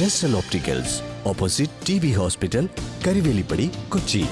Jesal opticals opposite T B hospital Karivelippady Kochi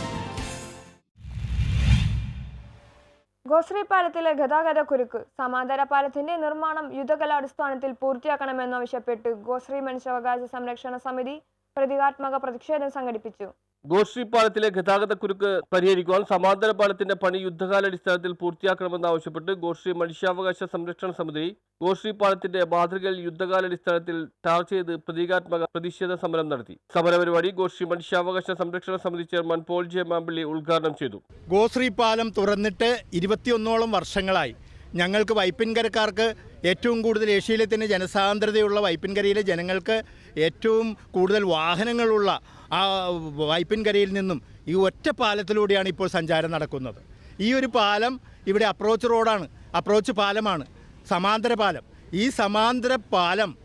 ഗതാഗത കുരുക്ക് സമാന്തര പാലത്തിന്റെ നിർമ്മാണം യുദ്ധകലാടിസ്ഥാനത്തിൽ പൂർത്തിയാക്കണമെന്നാവശ്യപ്പെട്ട് ഗോശ്രീ മനുഷ്യാവകാശ സംരക്ഷണ സമിതി പ്രതീകാത്മക പ്രതിഷേധം സംഘടിപ്പിച്ചു. ഗോശ്രീ പാലത്തിലെ ഗതാഗത കുരുക്ക് പരിഹരിക്കുവാൻ സമാന്തര പാലത്തിന്റെ പണി യുദ്ധകാലാടിസ്ഥാനത്തിൽ പൂർത്തിയാക്കണമെന്നാവശ്യപ്പെട്ട് ഗോശ്രീ മനുഷ്യാവകാശ സംരക്ഷണ സമിതി ഗോശ്രീ പാലത്തിന്റെ മാതൃകയിൽ യുദ്ധകാലാടിസ്ഥാനത്തിൽ ടാർ ചെയ്ത് പ്രതീകാത്മക പ്രതിഷേധ സമരം നടത്തി. സമരപരിപാടി ഗോശ്രീ മനുഷ്യാവകാശ സംരക്ഷണ സമിതി ചെയർമാൻ പോൾ ജെ മാമ്പിള്ളി ഉദ്ഘാടനം ചെയ്തു. ഗോശ്രീ പാലം തുറന്നിട്ട് ഇരുപത്തിയൊന്നോളം വർഷങ്ങളായി. ഞങ്ങൾക്ക് വൈപ്പിൻകരക്കാർക്ക് ഏറ്റവും കൂടുതൽ ഏഷ്യയിലെ തന്നെ ജനസാന്ദ്രതയുള്ള വൈപ്പിൻകരയിലെ ജനങ്ങൾക്ക് ഏറ്റവും കൂടുതൽ വാഹനങ്ങളുള്ള ആ വൈപ്പിൻകരയിൽ നിന്നും ഈ ഒറ്റ പാലത്തിലൂടെയാണ് ഇപ്പോൾ സഞ്ചാരം നടക്കുന്നത്. ഈ ഒരു പാലം ഇവിടെ അപ്രോച്ച് റോഡാണ് അപ്രോച്ച് പാലമാണ്. സമാന്തര പാലം. ഈ സമാന്തര പാലം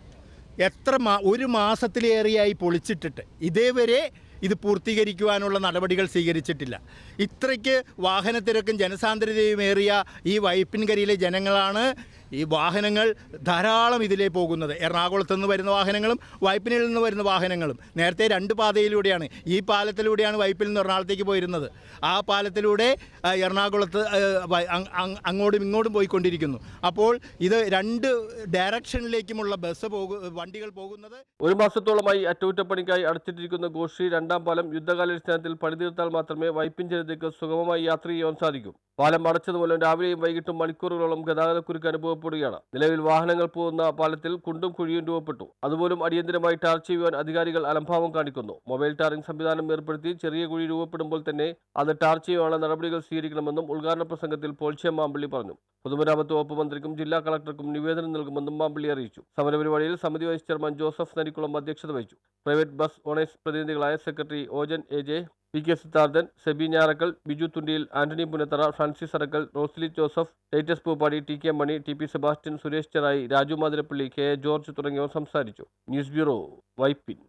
എത്ര മാ ഒരു മാസത്തിലേറെയായി പൊളിച്ചിട്ടിട്ട്. ഇതേവരെ ഇത് പൂർത്തീകരിക്കുവാനുള്ള നടപടികൾ സ്വീകരിച്ചിട്ടില്ല. ഇത്രയ്ക്ക് വാഹനത്തിരക്കും ജനസാന്ദ്രതയും ഏറിയ ഈ വൈപ്പിൻകരിയിലെ ജനങ്ങളാണ് ഈ വാഹനങ്ങൾ ധാരാളം ഇതിലേ പോകുന്നത്. എറണാകുളത്ത് നിന്ന് വരുന്ന വാഹനങ്ങളും വൈപ്പിനിൽ നിന്ന് വരുന്ന വാഹനങ്ങളും നേരത്തെ രണ്ട് പാതയിലൂടെയാണ് ഈ പാലത്തിലൂടെയാണ് വൈപ്പിൽ നിന്ന് എറണാകുളത്തേക്ക് പോയിരുന്നത്. ആ പാലത്തിലൂടെ എറണാകുളത്ത് അങ്ങോട്ടും ഇങ്ങോട്ടും പോയിക്കൊണ്ടിരിക്കുന്നു. അപ്പോൾ ഇത് രണ്ട് ഡയറക്ഷനിലേക്കുമുള്ള ബസ് പോകു വണ്ടികൾ പോകുന്നത് ഒരു മാസത്തോളമായി അറ്റകുറ്റപ്പണിക്കായി അടച്ചിട്ടിരിക്കുന്ന ഗോഷി രണ്ടാം പാലം യുദ്ധകാലാടിസ്ഥാനത്തിൽ പണിതീർത്താൽ മാത്രമേ വൈപ്പിൻ ജനതയ്ക്ക് സുഗമമായി യാത്ര ചെയ്യാൻ സാധിക്കൂ. പാലം അടച്ചതുമൂലം രാവിലെയും വൈകിട്ടും മണിക്കൂറുകളോളം ഗതാഗതക്കുരുക്ക് അനുഭവപ്പെടുകയാണ് നിലവിൽ വാഹനങ്ങൾ പോകുന്ന പാലത്തിൽ കുണ്ടും കുഴിയും രൂപപ്പെട്ടു. അതുപോലും അടിയന്തരമായി ടാർ ചെയ്യുവാൻ അധികാരികൾ അലംഭാവം കാണിക്കുന്നു. മൊബൈൽ ടാറിംഗ് സംവിധാനം ഏർപ്പെടുത്തി ചെറിയ കുഴി രൂപപ്പെടുമ്പോൾ തന്നെ അത് ടാർ ചെയ്യുവാനുള്ള നടപടികൾ സ്വീകരിക്കണമെന്നും ഉദ്ഘാടന പ്രസംഗത്തിൽ പോൾച്ചെ മാമ്പിള്ളി പറഞ്ഞു. പൊതുമരാമത്ത് വകുപ്പ് മന്ത്രിക്കും ജില്ലാ കളക്ടർക്കും നിവേദനം നൽകുമെന്നും മാമ്പിള്ളി അറിയിച്ചു. സമരപരിപാടിയിൽ സമിതി വൈസ് ചെയർമാൻ ജോസഫ് നരിക്കുളം അധ്യക്ഷത വഹിച്ചു. Private bus owners പ്രതിനിധികളായ secretary Ojan A J P K Siddharthan Sebi Njarakkal Biju Thundiyil Antony Punathara Francis Arakkal Rosly Joseph Titus Poopady T K Mani T P Sebastian Suresh Cherai Raju Mathirappally K George തുടങ്ങിയവർ സംസാരിച്ചു. News bureau Vypin.